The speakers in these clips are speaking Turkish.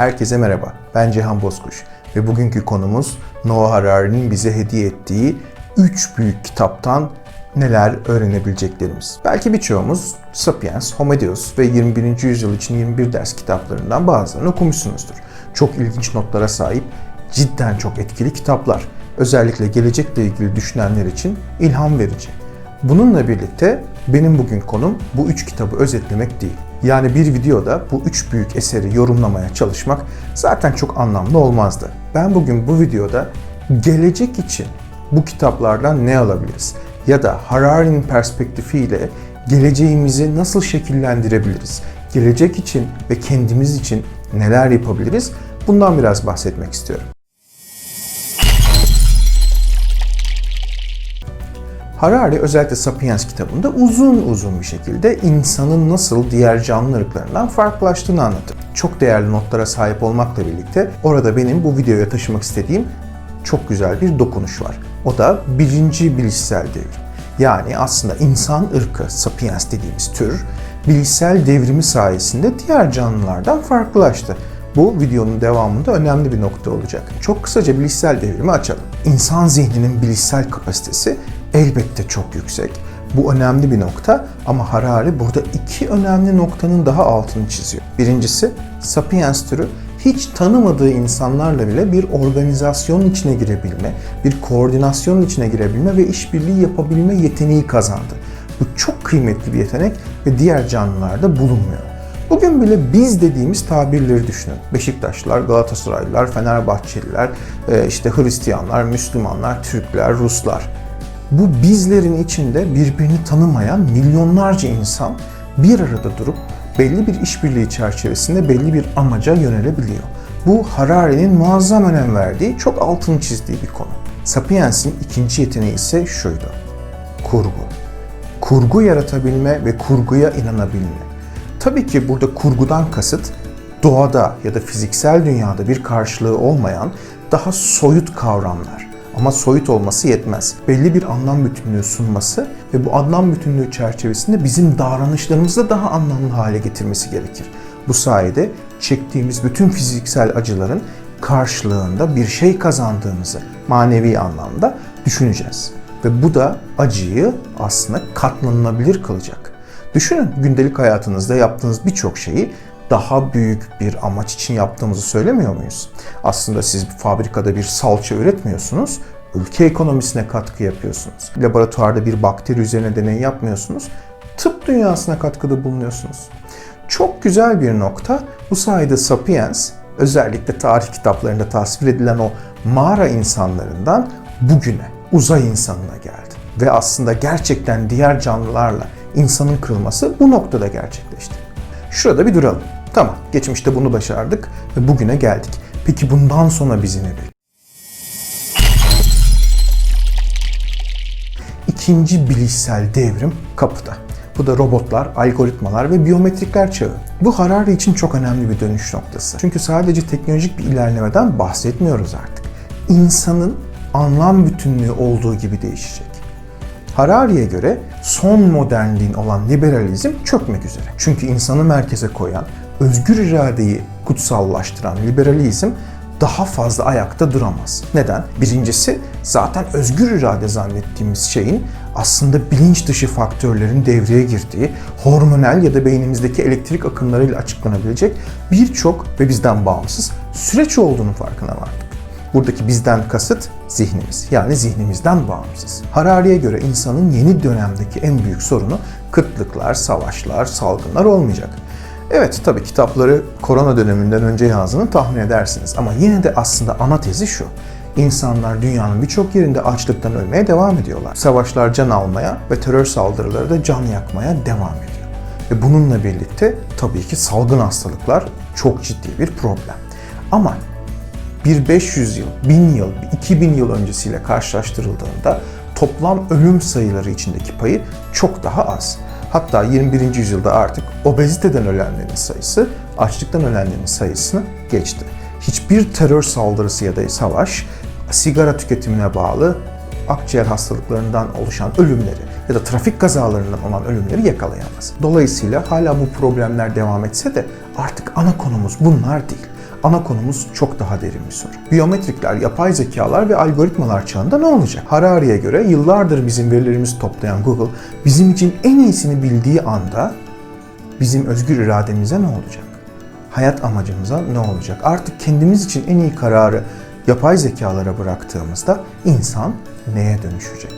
Herkese merhaba, ben Cihan Bozkuş ve bugünkü konumuz Noah Harari'nin bize hediye ettiği 3 büyük kitaptan neler öğrenebileceklerimiz. Belki birçoğumuz Sapiens, Homo Deus ve 21. yüzyıl için 21 ders kitaplarından bazılarını okumuşsunuzdur. Çok ilginç notlara sahip, cidden çok etkili kitaplar. Özellikle gelecekle ilgili düşünenler için ilham verici. Bununla birlikte benim bugün konum bu üç kitabı özetlemek değil. Yani bir videoda bu üç büyük eseri yorumlamaya çalışmak zaten çok anlamlı olmazdı. Ben bugün bu videoda gelecek için bu kitaplardan ne alabiliriz? Ya da Harari'nin perspektifiyle geleceğimizi nasıl şekillendirebiliriz? Gelecek için ve kendimiz için neler yapabiliriz? Bundan biraz bahsetmek istiyorum. Harari özellikle Sapiens kitabında uzun uzun bir şekilde insanın nasıl diğer canlı ırklarından farklılaştığını anlatır. Çok değerli notlara sahip olmakla birlikte orada benim bu videoya taşımak istediğim çok güzel bir dokunuş var. O da birinci bilişsel devrim. Yani aslında insan ırkı, Sapiens dediğimiz tür, bilişsel devrimi sayesinde diğer canlılardan farklılaştı. Bu videonun devamında önemli bir nokta olacak. Çok kısaca bilişsel devrimi açalım. İnsan zihninin bilişsel kapasitesi elbette çok yüksek. Bu önemli bir nokta ama Harari burada iki önemli noktanın daha altını çiziyor. Birincisi, Sapiens türü hiç tanımadığı insanlarla bile bir organizasyon içine girebilme, bir koordinasyon içine girebilme ve işbirliği yapabilme yeteneği kazandı. Bu çok kıymetli bir yetenek ve diğer canlılarda bulunmuyor. Bugün bile biz dediğimiz tabirleri düşünün. Beşiktaşlılar, Galatasaraylılar, Fenerbahçeliler, e, işte Hristiyanlar, Müslümanlar, Türkler, Ruslar. Bu bizlerin içinde birbirini tanımayan milyonlarca insan bir arada durup belli bir işbirliği çerçevesinde belli bir amaca yönelebiliyor. Bu Harari'nin muazzam önem verdiği, çok altını çizdiği bir konu. Sapiens'in ikinci yeteneği ise şuydu. Kurgu. Kurgu yaratabilme ve kurguya inanabilme. Tabii ki burada kurgudan kasıt doğada ya da fiziksel dünyada bir karşılığı olmayan daha soyut kavramlar. Ama soyut olması yetmez. Belli bir anlam bütünlüğü sunması ve bu anlam bütünlüğü çerçevesinde bizim davranışlarımızı da daha anlamlı hale getirmesi gerekir. Bu sayede çektiğimiz bütün fiziksel acıların karşılığında bir şey kazandığımızı manevi anlamda düşüneceğiz. Ve bu da acıyı aslında katlanılabilir kılacak. Düşünün gündelik hayatınızda yaptığınız birçok şeyi daha büyük bir amaç için yaptığımızı söylemiyor muyuz? Aslında siz fabrikada bir salça üretmiyorsunuz, ülke ekonomisine katkı yapıyorsunuz. Laboratuvarda bir bakteri üzerine deney yapmıyorsunuz, tıp dünyasına katkıda bulunuyorsunuz. Çok güzel bir nokta. Bu sayede Sapiens özellikle tarih kitaplarında tasvir edilen o mağara insanlarından bugüne, uzay insanına geldi. Ve aslında gerçekten diğer canlılarla insanın kırılması bu noktada gerçekleşti. Şurada bir duralım. Tamam, geçmişte bunu başardık ve bugüne geldik. Peki bundan sonra bizi ne? İkinci bilişsel devrim kapıda. Bu da robotlar, algoritmalar ve biyometrikler çağı. Bu Harari için çok önemli bir dönüş noktası. Çünkü sadece teknolojik bir ilerlemeden bahsetmiyoruz artık. İnsanın anlam bütünlüğü olduğu gibi değişecek. Harari'ye göre son modernliğin olan liberalizm çökmek üzere. Çünkü insanı merkeze koyan, özgür iradeyi kutsallaştıran liberalizm daha fazla ayakta duramaz. Neden? Birincisi zaten özgür irade zannettiğimiz şeyin aslında bilinç dışı faktörlerin devreye girdiği, hormonal ya da beynimizdeki elektrik akımlarıyla açıklanabilecek birçok ve bizden bağımsız süreç olduğunu farkına vardık. Buradaki bizden kasıt zihnimiz. Yani zihnimizden bağımsız. Harari'ye göre insanın yeni dönemdeki en büyük sorunu kıtlıklar, savaşlar, salgınlar olmayacak. Evet tabii kitapları korona döneminden önce yazdığını tahmin edersiniz ama yine de aslında ana tezi şu. İnsanlar dünyanın birçok yerinde açlıktan ölmeye devam ediyorlar. Savaşlar can almaya ve terör saldırıları da can yakmaya devam ediyor. Ve bununla birlikte tabii ki salgın hastalıklar çok ciddi bir problem. Ama bir 500 yıl, 1000 yıl, 2000 yıl öncesiyle karşılaştırıldığında toplam ölüm sayıları içindeki payı çok daha az. Hatta 21. yüzyılda artık obeziteden ölenlerin sayısı açlıktan ölenlerin sayısını geçti. Hiçbir terör saldırısı ya da savaş sigara tüketimine bağlı akciğer hastalıklarından oluşan ölümleri ya da trafik kazalarından olan ölümleri yakalayamaz. Dolayısıyla hala bu problemler devam etse de artık ana konumuz bunlar değil. Ana konumuz çok daha derin bir soru. Biyometrikler, yapay zekalar ve algoritmalar çağında ne olacak? Harari'ye göre yıllardır bizim verilerimizi toplayan Google bizim için en iyisini bildiği anda bizim özgür irademize ne olacak? Hayat amacımıza ne olacak? Artık kendimiz için en iyi kararı yapay zekalara bıraktığımızda insan neye dönüşecek?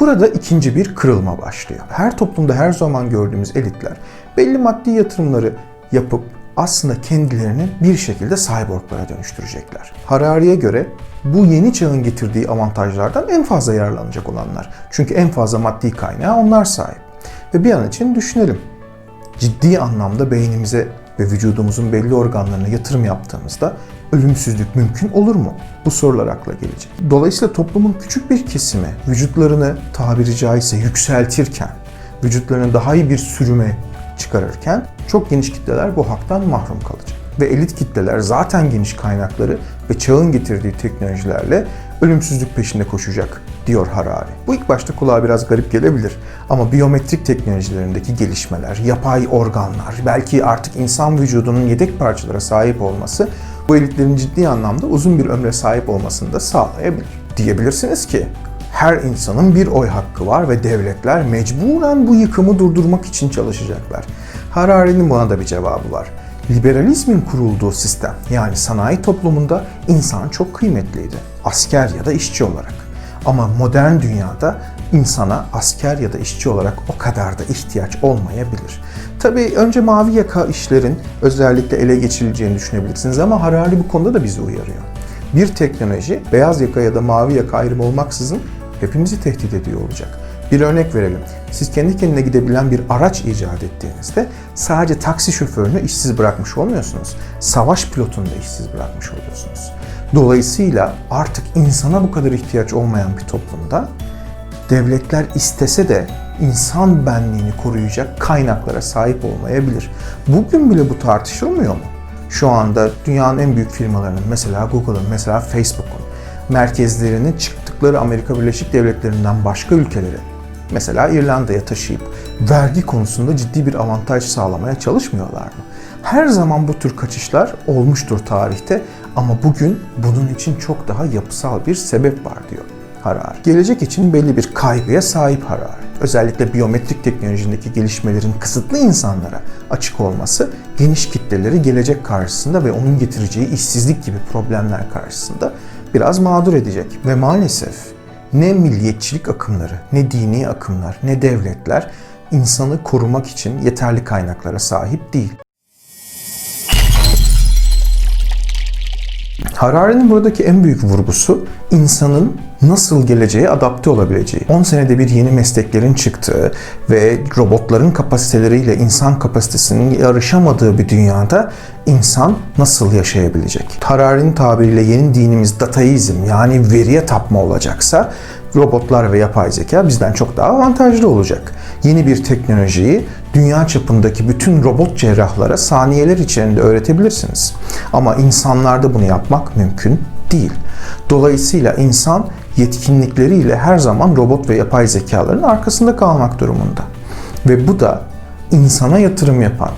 Burada ikinci bir kırılma başlıyor. Her toplumda her zaman gördüğümüz elitler belli maddi yatırımları yapıp aslında kendilerini bir şekilde cyborglara dönüştürecekler. Harari'ye göre bu yeni çağın getirdiği avantajlardan en fazla yararlanacak olanlar. Çünkü en fazla maddi kaynağı onlar sahip. Ve bir an için düşünelim. Ciddi anlamda beynimize ve vücudumuzun belli organlarına yatırım yaptığımızda ölümsüzlük mümkün olur mu? Bu sorular akla gelecek. Dolayısıyla toplumun küçük bir kesimi vücutlarını tabiri caizse yükseltirken, vücutlarını daha iyi bir sürüme çıkarırken çok geniş kitleler bu haktan mahrum kalacak. Ve elit kitleler zaten geniş kaynakları ve çağın getirdiği teknolojilerle ölümsüzlük peşinde koşacak diyor Harari. Bu ilk başta kulağa biraz garip gelebilir ama biyometrik teknolojilerindeki gelişmeler, yapay organlar, belki artık insan vücudunun yedek parçalara sahip olması bu elitlerin ciddi anlamda uzun bir ömre sahip olmasını da sağlayabilir. Diyebilirsiniz ki her insanın bir oy hakkı var ve devletler mecburen bu yıkımı durdurmak için çalışacaklar. Harari'nin buna da bir cevabı var. Liberalizmin kurulduğu sistem yani sanayi toplumunda insan çok kıymetliydi. Asker ya da işçi olarak. Ama modern dünyada insana asker ya da işçi olarak o kadar da ihtiyaç olmayabilir. Tabii önce mavi yaka işlerin özellikle ele geçirileceğini düşünebilirsiniz ama Harari bu konuda da bizi uyarıyor. Bir teknoloji beyaz yaka ya da mavi yaka ayrımı olmaksızın hepimizi tehdit ediyor olacak. Bir örnek verelim. Siz kendi kendine gidebilen bir araç icat ettiğinizde sadece taksi şoförünü işsiz bırakmış olmuyorsunuz. Savaş pilotunu da işsiz bırakmış oluyorsunuz. Dolayısıyla artık insana bu kadar ihtiyaç olmayan bir toplumda devletler istese de insan benliğini koruyacak kaynaklara sahip olmayabilir. Bugün bile bu tartışılmıyor mu? Şu anda dünyanın en büyük firmalarının mesela Google'ın, mesela Facebook'un merkezlerini çıktıkları Amerika Birleşik Devletleri'nden başka ülkelere mesela İrlanda'ya taşıyıp vergi konusunda ciddi bir avantaj sağlamaya çalışmıyorlar mı? Her zaman bu tür kaçışlar olmuştur tarihte ama bugün bunun için çok daha yapısal bir sebep var diyor Harari. Gelecek için belli bir kaygıya sahip Harari. Özellikle biyometrik teknolojideki gelişmelerin kısıtlı insanlara açık olması geniş kitleleri gelecek karşısında ve onun getireceği işsizlik gibi problemler karşısında biraz mağdur edecek. Ve maalesef ne milliyetçilik akımları, ne dini akımlar, ne devletler insanı korumak için yeterli kaynaklara sahip değil. Harari'nin buradaki en büyük vurgusu insanın nasıl geleceğe adapte olabileceği. 10 senede bir yeni mesleklerin çıktığı ve robotların kapasiteleriyle insan kapasitesinin yarışamadığı bir dünyada insan nasıl yaşayabilecek? Harari'nin tabiriyle yeni dinimiz dataizm yani veriye tapma olacaksa robotlar ve yapay zeka bizden çok daha avantajlı olacak. Yeni bir teknolojiyi dünya çapındaki bütün robot cerrahlara saniyeler içerisinde öğretebilirsiniz. Ama insanlarda bunu yapmak mümkün değil. Dolayısıyla insan yetkinlikleriyle her zaman robot ve yapay zekaların arkasında kalmak durumunda. Ve bu da insana yatırım yapan,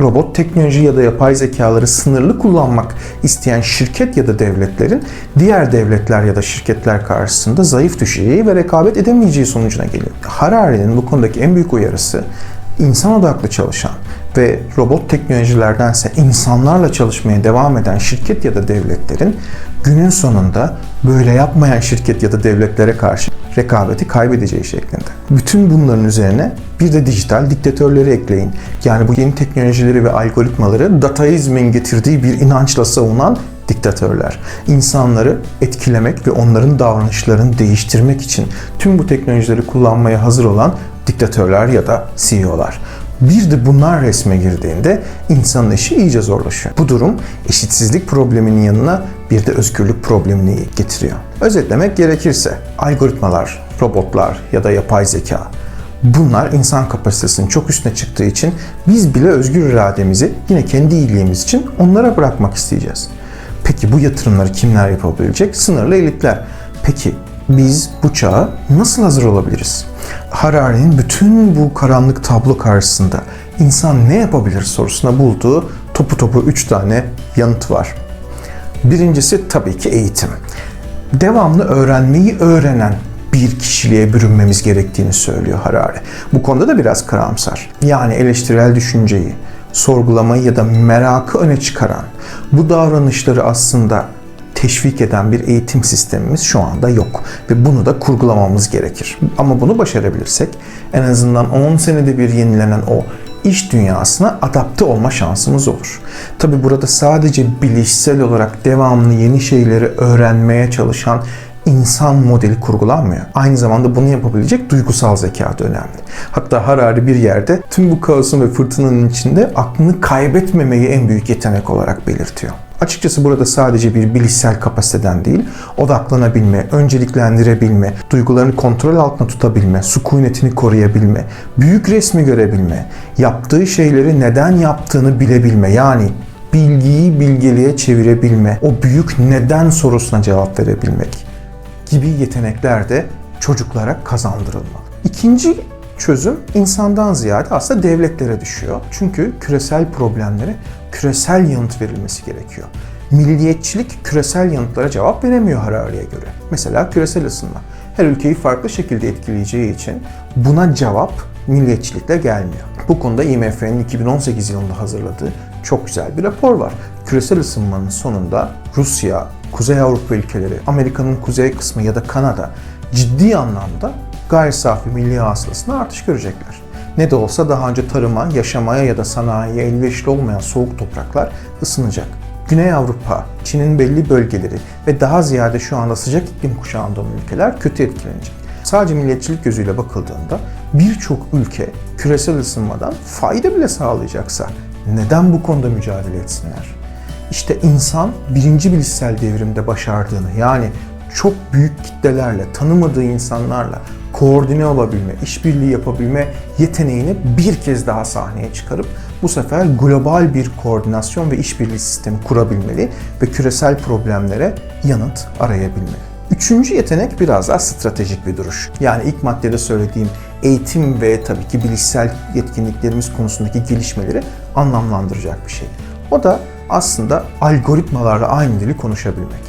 robot teknoloji ya da yapay zekaları sınırlı kullanmak isteyen şirket ya da devletlerin diğer devletler ya da şirketler karşısında zayıf düşeceği ve rekabet edemeyeceği sonucuna geliyor. Harari'nin bu konudaki en büyük uyarısı insan odaklı çalışan ve robot teknolojilerdense insanlarla çalışmaya devam eden şirket ya da devletlerin günün sonunda böyle yapmayan şirket ya da devletlere karşı rekabeti kaybedeceği şeklinde. Bütün bunların üzerine bir de dijital diktatörleri ekleyin. Yani bu yeni teknolojileri ve algoritmaları dataizmin getirdiği bir inançla savunan diktatörler. İnsanları etkilemek ve onların davranışlarını değiştirmek için tüm bu teknolojileri kullanmaya hazır olan diktatörler ya da CEO'lar. Bir de bunlar resme girdiğinde insanın işi iyice zorlaşıyor. Bu durum eşitsizlik probleminin yanına bir de özgürlük problemini getiriyor. Özetlemek gerekirse algoritmalar, robotlar ya da yapay zeka bunlar insan kapasitesinin çok üstüne çıktığı için biz bile özgür irademizi yine kendi iyiliğimiz için onlara bırakmak isteyeceğiz. Peki bu yatırımları kimler yapabilecek? Sınırlı elitler. Peki biz bu çağa nasıl hazır olabiliriz? Harari'nin bütün bu karanlık tablo karşısında insan ne yapabilir sorusuna bulduğu topu topu 3 tane yanıt var. Birincisi tabii ki eğitim. Devamlı öğrenmeyi öğrenen bir kişiliğe bürünmemiz gerektiğini söylüyor Harari. Bu konuda da biraz karamsar. Yani eleştirel düşünceyi, sorgulamayı ya da merakı öne çıkaran, bu davranışları aslında teşvik eden bir eğitim sistemimiz şu anda yok ve bunu da kurgulamamız gerekir. Ama bunu başarabilirsek en azından 10 senede bir yenilenen o iş dünyasına adapte olma şansımız olur. Tabi burada sadece bilişsel olarak devamlı yeni şeyleri öğrenmeye çalışan insan modeli kurgulanmıyor. Aynı zamanda bunu yapabilecek duygusal zeka da önemli. Hatta Harari bir yerde tüm bu kaosun ve fırtınanın içinde aklını kaybetmemeyi en büyük yetenek olarak belirtiyor. Açıkçası burada sadece bir bilişsel kapasiteden değil, odaklanabilme, önceliklendirebilme, duygularını kontrol altında tutabilme, sükunetini koruyabilme, büyük resmi görebilme, yaptığı şeyleri neden yaptığını bilebilme yani bilgiyi bilgeliğe çevirebilme, o büyük neden sorusuna cevap verebilmek gibi yetenekler de çocuklara kazandırılmalı. İkinci çözüm insandan ziyade aslında devletlere düşüyor. Çünkü küresel problemlere küresel yanıt verilmesi gerekiyor. Milliyetçilik küresel yanıtlara cevap veremiyor Harari'ye göre. Mesela küresel ısınma. Her ülkeyi farklı şekilde etkileyeceği için buna cevap milliyetçilikle gelmiyor. Bu konuda IMF'nin 2018 yılında hazırladığı çok güzel bir rapor var. Küresel ısınmanın sonunda Rusya, Kuzey Avrupa ülkeleri, Amerika'nın kuzey kısmı ya da Kanada ciddi anlamda gayri safi milli hasılasında artış görecekler. Ne de olsa daha önce tarıma, yaşamaya ya da sanayiye elverişli olmayan soğuk topraklar ısınacak. Güney Avrupa, Çin'in belli bölgeleri ve daha ziyade şu anda sıcak iklim kuşağında olan ülkeler kötü etkilenecek. Sadece milliyetçilik gözüyle bakıldığında birçok ülke küresel ısınmadan fayda bile sağlayacaksa neden bu konuda mücadele etsinler? İşte insan birinci bilişsel devrimde başardığını yani çok büyük kitlelerle, tanımadığı insanlarla koordine olabilme, işbirliği yapabilme yeteneğini bir kez daha sahneye çıkarıp bu sefer global bir koordinasyon ve işbirliği sistemi kurabilmeli ve küresel problemlere yanıt arayabilmeli. Üçüncü yetenek biraz daha stratejik bir duruş. Yani ilk maddede söylediğim eğitim ve tabii ki bilişsel yetkinliklerimiz konusundaki gelişmeleri anlamlandıracak bir şey. O da aslında algoritmalarla aynı dili konuşabilmek.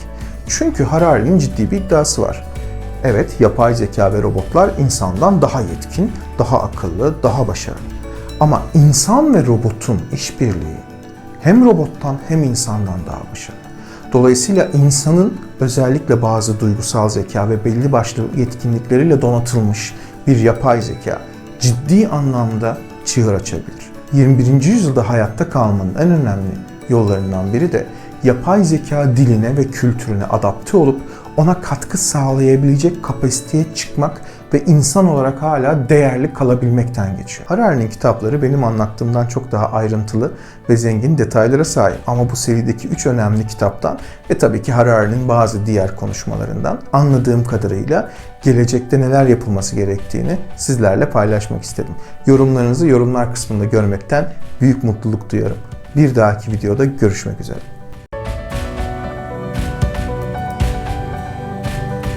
Çünkü Harari'nin ciddi bir iddiası var. Evet, yapay zeka ve robotlar insandan daha yetkin, daha akıllı, daha başarılı. Ama insan ve robotun işbirliği hem robottan hem insandan daha başarılı. Dolayısıyla insanın özellikle bazı duygusal zeka ve belli başlı yetkinlikleriyle donatılmış bir yapay zeka ciddi anlamda çığır açabilir. 21. yüzyılda hayatta kalmanın en önemli yollarından biri de yapay zeka diline ve kültürüne adapte olup ona katkı sağlayabilecek kapasiteye çıkmak ve insan olarak hala değerli kalabilmekten geçiyor. Harari'nin kitapları benim anlattığımdan çok daha ayrıntılı ve zengin detaylara sahip. Ama bu serideki üç önemli kitaptan ve tabii ki Harari'nin bazı diğer konuşmalarından anladığım kadarıyla gelecekte neler yapılması gerektiğini sizlerle paylaşmak istedim. Yorumlarınızı yorumlar kısmında görmekten büyük mutluluk duyarım. Bir dahaki videoda görüşmek üzere.